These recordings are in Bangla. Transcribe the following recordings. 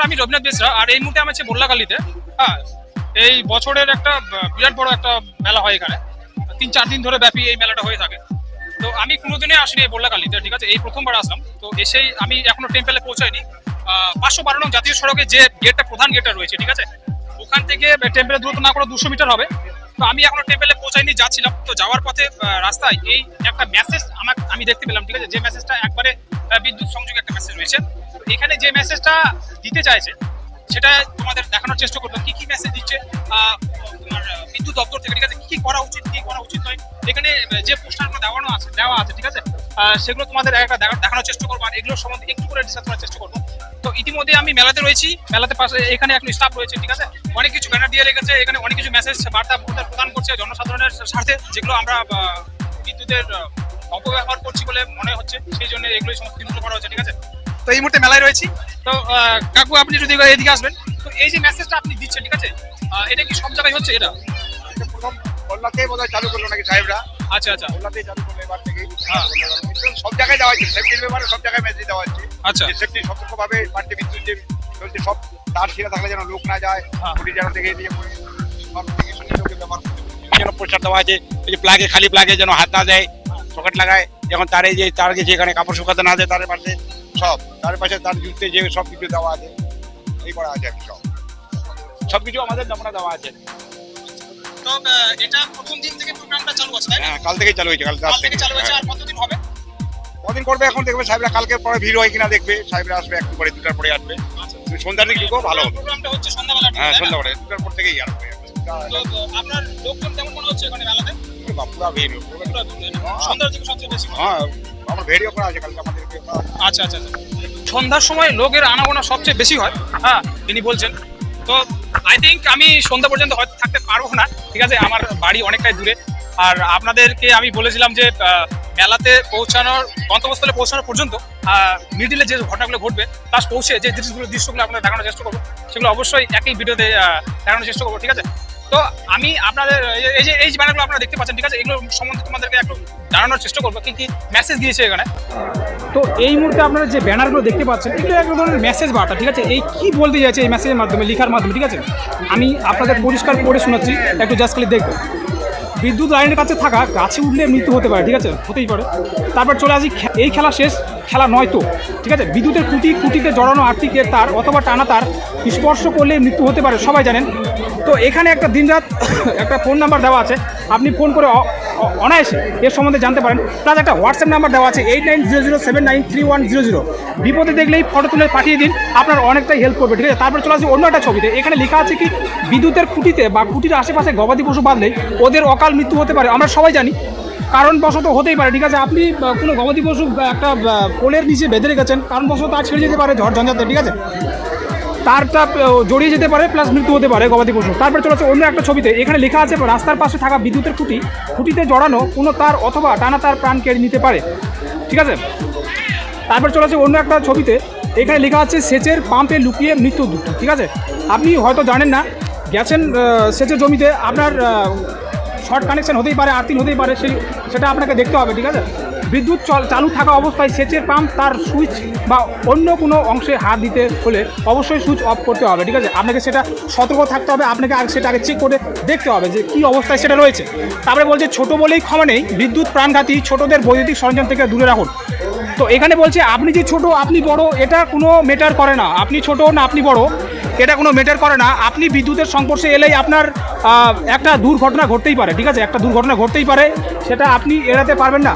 নমস্কার আমি রবীন্দ্র বেসরা আর এই মুহূর্তে আমি আছি হ্যাঁ এই বছরের একটা, বিরাট বড় একটা মেলা হয় এখানে। তিন, চার দিন ধরে ব্যাপী এই মেলাটা হয়ে থাকে। তো আমি কোনোদিনই আসিনি এই মোল্লাকালিতে ঠিক আছে? এই প্রথমবার আসলাম। তো এসেই আমি এখনও টেম্পেলে পৌঁছাইনি। পাঁচশো বারো জাতীয় সড়কে যে গেটটা, প্রধান গেটটা রয়েছে, ঠিক আছে? ওখান থেকে টেম্পেলের দূরত্ব না করে দুশো মিটার হবে। তো আমি এখনও টেম্পেলে পৌঁছাইনি, যাচ্ছিলাম। তো যাওয়ার পথে রাস্তায় এই একটা মেসেজ আমার, আমি দেখতে পেলাম, ঠিক আছে? যে মেসেজটা একবারে বিদ্যুৎ সংযোগ একটা মেসেজ রয়েছে। এখানে যে মেসেজটা দিতে চাইছে সেটা তোমাদের দেখানোর চেষ্টা করব। কি কি মেসেজ দিচ্ছে? তোমার বিদ্যুৎ দপ্তর থেকে, ঠিক আছে? কি কি করা উচিত, কি করা উচিত নয়? এখানে যে পোস্টারগুলো দেওয়ানো আছে, দেওয়া আছে, ঠিক আছে? সেগুলো তোমাদের একটা দেখা- দেখানোর চেষ্টা করব। আর এগুলোর সম্বন্ধে একটু করে ডিসকাস করার চেষ্টা করব। তো ইতিমধ্যে আমি মেলাতে রয়েছি। মেলাতে পাশে এখানে এখন স্টাফ রয়েছে, ঠিক আছে? অনেক কিছু ব্যানার দিয়ে রেখেছে। এখানে অনেক কিছু মেসেজ বার্তা প্রদান- করছে জনসাধারণের স্বার্থে, যেগুলো আমরা বিদ্যুতের অপব্যবহার করছি বলে মনে হচ্ছে। সেই জন্য এগুলো সমস্ত করা হচ্ছে, ঠিক আছে? তো এই মুহূর্তে মেলায় রয়েছি। তো কাকু আপনি যদি এদিকে আসবেন তো এই যে মেসেজটা আপনি দিচ্ছেন ঠিক আছে? আহ, এটা কি সব জায়গায় হচ্ছে এটা? প্রথম খুলনাতেই বোধহয় চালু করল নাকি সাহেবরা? আচ্ছা আচ্ছা। খুলনাতেই চালু করল এবার থেকেই হ্যাঁ। সব জায়গায় দেওয়া হচ্ছে সেফটির ব্যাপারে সব জায়গায় মেসেজ দেওয়া হচ্ছে আচ্ছা। যে সেফটি সতর্কভাবে বাড়িতে বিদ্যুৎ যে চলছে সব তার ছিঁড়ে থাকলে যেন লোক না যায় হ্যাঁ। খুঁটি যেন থেকে দিয়ে সব থেকে শুনে ব্যবহার যেন পোস্টার দেওয়া আছে এই যে প্লাগে খালি প্লাগে যেন হাত না দেয় সকেট লাগায় যখন তারে যে তার গেছে এখানে কাপড় শুকাতে না দেয় তার পাশে সব। তার পাশে তার জুতে যে সব কিছু দেওয়া আছে এই করা আছে সব। সব কিছু আমাদের নমুনা দেওয়া আছে। তো এটা প্রথম দিন থেকে প্রোগ্রামটা চালু আছে হ্যাঁ কাল থেকেই চালু হয়েছে কাল থেকে চালু হয়েছে হ্যাঁ। আর কতদিন হবে? কদিন করবে এখন দেখবে সাহেবরা কালকে পরে ভিড় হয় কিনা দেখবে সাহেবরা আসবে একটু পরে দুটার পরে আসবে। তুমি সন্ধ্যার দিকে ঢুকো ভালো হবে। প্রোগ্রামটা হচ্ছে সন্ধ্যাবেলা হ্যাঁ সন্ধ্যা পরে দুটার পর থেকেই আরম্ভ হয়ে তো, আপনার লোকজন কেমন মনে হচ্ছে এখানে মেলাতে? হ্যাঁ আমার ভিডিও করা আছে কালকে। আচ্ছা আচ্ছা আচ্ছা। সন্ধ্যার সময় লোকের আনাগোনা সবচেয়ে বেশি হয়। হ্যাঁ তিনি বলছেন। তো আই থিঙ্ক আমি সন্ধ্যা পর্যন্ত হয়তো থাকতে পারব না। ঠিক আছে আমার বাড়ি অনেকটাই দূরে। আর আপনাদেরকে আমি বলেছিলাম যে মেলাতে পৌঁছানোর, গন্তব্যস্থলে পৌঁছানোর পর্যন্ত মিডিলে যে ঘটনাগুলো ঘটবে প্লাস পৌঁছে যে দৃশ্যগুলো দৃশ্যগুলো আপনাদের দেখানোর চেষ্টা করব, সেগুলো অবশ্যই একই ভিডিওতে দেখানোর চেষ্টা করব, ঠিক আছে? তো আমি আপনাদের, এই- যে, এই ব্যানারগুলো আপনারা দেখতে পাচ্ছেন, ঠিক আছে? এগুলো সম্বন্ধে তোমাদেরকে একটু জানানোর চেষ্টা করব, কি কি মেসেজ দিয়েছে এখানে? তো এই মুহূর্তে আপনারা যে ব্যানারগুলো দেখতে পাচ্ছেন, এগুলো এক ধরনের মেসেজ বার্তা, ঠিক আছে? এই কি বলতে যাচ্ছে এই মেসেজের মাধ্যমে, লেখার মাধ্যমে, ঠিক আছে? আমি আপনাদের পরিষ্কার করে শোনাচ্ছি, একটু জাস্ট খালি দেখবেন বিদ্যুৎ লাইনের কাছে থাকা, গাছে উঠলে মৃত্যু হতে পারে, ঠিক আছে? হতেই পারে। তারপর চলে আসি এই খেলা শেষ। খেলা নয় তো? ঠিক আছে? বিদ্যুতের খুঁটি, খুঁটিতে জড়ানো আর্থিকের তার অথবা টানা তার স্পর্শ করলে মৃত্যু হতে পারে, সবাই জানেন। তো এখানে একটা দিনরাত একটা ফোন নাম্বার দেওয়া আছে। আপনি ফোন করে অনায়াসে এর সম্বন্ধে জানতে পারেন। প্লাস একটা হোয়াটসঅ্যাপ নাম্বার দেওয়া আছে eight nine zero zero seven nine three one zero zero বিপদে দেখলেই ফটো তুলে পাঠিয়ে দিন, আপনার অনেকটাই হেল্প করবে, ঠিক আছে? তারপরে চলে আসি অন্য একটা ছবিতে। এখানে লেখা আছে কি, বিদ্যুতের খুঁটিতে বা খুঁটির আশেপাশে গবাদি পশু বাঁধলে ওদের অকাল মৃত্যু হতে পারে। আমরা সবাই জানি কারণবশত হতেই পারে, ঠিক আছে? আপনি কোনো গবাদি পশু একটা কোলের নিচে বেঁধে রেখেছেন, কারণবশত তার ছেড়ে যেতে পারে ঝড় ঝঞ্ঝাতে, ঠিক আছে? তারটা জড়িয়ে যেতে পারে প্লাস মৃত্যু হতে পারে গবাদি পশু। তারপরে চলেছে অন্য একটা ছবিতে, এখানে লেখা আছে, রাস্তার পাশে থাকা বিদ্যুতের খুঁটি, খুঁটিতে জড়ানো কোনো তার অথবা টানা তার প্রাণ কেড়ে নিতে পারে, ঠিক আছে? তারপর চলেছে অন্য একটা ছবিতে, এখানে লেখা আছে, সেচের পাম্পে লুকিয়ে মৃত্যু ঠিক আছে? আপনি হয়তো জানেন না, গেছেন সেচের জমিতে, আপনার শর্ট কানেকশন হতেই পারে আর্থিং হতেই পারে, সেই সেটা আপনাকে দেখতে হবে, ঠিক আছে? বিদ্যুৎ চল থাকা অবস্থায় সেচের পাম্প তার সুইচ বা অন্য কোনো অংশে হাত দিতে হলে অবশ্যই সুইচ অফ করতে হবে, ঠিক আছে? আপনাকে সেটা সতর্ক থাকতে হবে, আপনাকে আগে সেটা আগে চেক করে দেখতে হবে যে কী অবস্থায় সেটা রয়েছে। তারপরে বলছে, ছোটো বলেই ক্ষমা নেই, বিদ্যুৎ, প্রাণঘাতী, ছোটোদের বৈদ্যুতিক সরঞ্জাম থেকে দূরে রাখুন। তো এখানে বলছে, আপনি যে ছোট, আপনি বড়, এটা কোনো মেটার করে না। আপনি ছোট না, আপনি বড়। এটা কোনো মেটার করে না। আপনি বিদ্যুতের সংস্পর্শে এলেই আপনার একটা দুর্ঘটনা ঘটতেই পারে, ঠিক আছে? একটা দুর্ঘটনা ঘটতেই পারে, সেটা আপনি এড়াতে পারবেন না।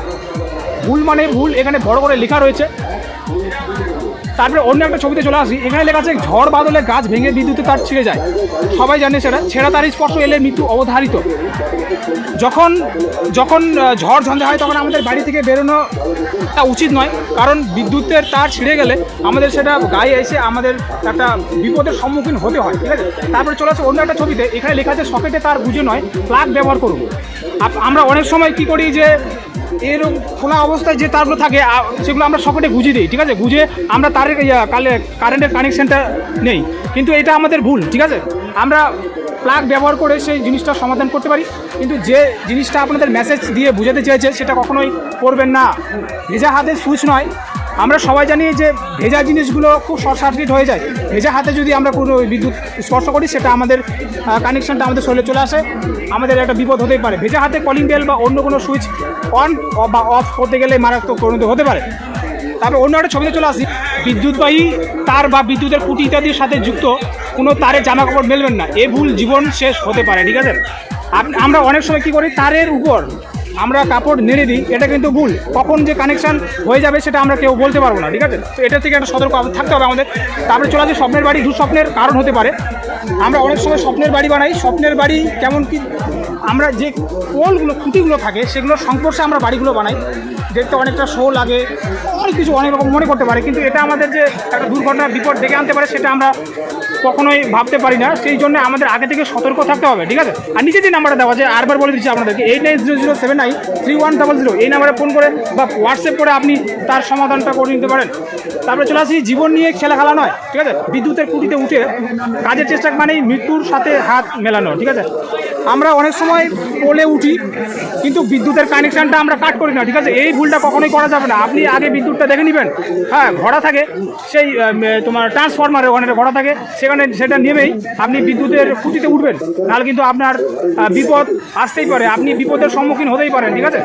ভুল মানে ভুল, এখানে বড় করে লেখা রয়েছে। তারপরে অন্য একটা ছবিতে চলে আসি। এখানে লেখা আছে, ঝড় বাদলে গাছ ভেঙে বিদ্যুতে তার ছিঁড়ে যায়। সবাই জানে সেটা। ছেঁড়া তার স্পর্শ এলে মৃত্যু অবধারিত। যখন যখন ঝড় ঝঞ্ঝা হয়, তখন আমাদের বাড়ি থেকে বেরোনোটা উচিত নয়। কারণ বিদ্যুতের তার ছিঁড়ে গেলে আমাদের সেটা গায়ে এসে আমাদের একটা বিপদের সম্মুখীন হতে হয়, ঠিক আছে? তারপরে চলে আসে অন্য একটা ছবিতে। এখানে লেখা আছে, সকেটে তার বুঝে নয়, প্লাগ ব্যবহার করুন। আমরা অনেক সময় কি করি যে এরকম খোলা অবস্থায় যে তারগুলো থাকে সেগুলো আমরা সকলে গুঁজে দিই, ঠিক আছে? গুঁজে আমরা তারের কারেন্টের কানেকশানটা নেই। কিন্তু এটা আমাদের ভুল, ঠিক আছে? আমরা প্লাগ ব্যবহার করে সেই জিনিসটা সমাধান করতে পারি। কিন্তু যে জিনিসটা আপনাদের মেসেজ দিয়ে বুঝাতে চেয়েছে, সেটা কখনোই করবেন না। নিজের হাতে সুইচ নয়। আমরা সবাই জানি যে ভেজা জিনিসগুলো খুব শর্ট সার্কিট হয়ে যায়। ভেজা হাতে যদি আমরা কোনো বিদ্যুৎ স্পর্শ করি, সেটা আমাদের কানেকশনটা আমাদের শরীরে চলে আসে। আমাদের একটা বিপদ হতেই পারে। ভেজা হাতে কলিং বেল বা অন্য কোনো সুইচ অন বা অফ করতে গেলে মারাত্মক পরিণত হতে পারে। তারপর অন্য একটা ছবিতে চলে আসি। বিদ্যুৎবাহী তার বা বিদ্যুতের খুঁটি ইত্যাদির সাথে যুক্ত কোনো তারে জামা কাপড় মেলবেন না। এ ভুল জীবন শেষ হতে পারে, ঠিক আছে? আমরা অনেক সময় কী করি? তারের উপর আমরা কাপড় নেড়ে দিই, এটা কিন্তু ভুল। কখন যে কানেকশান হয়ে যাবে সেটা আমরা কেউ বলতে পারব না, ঠিক আছে? তো এটা থেকে একটা সতর্ক থাকতে হবে আমাদের। তারপরে চলে আসে স্বপ্নের বাড়ি। দুঃস্বপ্নের কারণ হতে পারে। আমরা অনেক সময় স্বপ্নের বাড়ি বানাই। স্বপ্নের বাড়ি কেমন কি আমরা যে পোলগুলো খুঁটিগুলো থাকে সেগুলোর সংস্পর্শে আমরা বাড়িগুলো বানাই। দেখতে অনেকটা শো লাগে, অনেক কিছু অনেক রকম মনে করতে পারে, কিন্তু এটা আমাদের যে একটা দুর্ঘটনা বিপদ ডেকে আনতে পারে, সেটা আমরা কখনোই ভাবতে পারি না। সেই জন্য আমাদের আগে থেকে সতর্ক থাকতে হবে, ঠিক আছে? আর নিচে যে নাম্বারটা দেওয়া আছে, আরবার বলে দিচ্ছি আপনাদেরকে eight nine zero zero seven nine three one double zero এই নাম্বারে ফোন করে বা হোয়াটসঅ্যাপ করে আপনি তার সমাধানটা করে নিতে পারেন। তারপরে চলে আসি, জীবন নিয়ে খেলা খেলা নয়, ঠিক আছে? বিদ্যুতের কুটিতে উঠে কাজের চেষ্টা মানেই মৃত্যুর সাথে হাত মেলানো, ঠিক আছে? আমরা অনেক সময় পোলে উঠি, কিন্তু বিদ্যুতের কানেকশানটা আমরা কাট করি না, ঠিক আছে? এই ভুলটা কখনোই করা যাবে না। আপনি আগে বিদ্যুৎটা দেখে নেবেন। হ্যাঁ ঘোড়া থাকে, সেই তোমার ট্রান্সফরমারের ওখানে ঘোড়া থাকে, সেখানে সেটা নেমেই আপনি বিদ্যুতের খুঁটিতে উঠবেন নাহলে কিন্তু আপনার বিপদ আসতেই পারে। আপনি বিপদের সম্মুখীন হতেই পারেন, ঠিক আছে?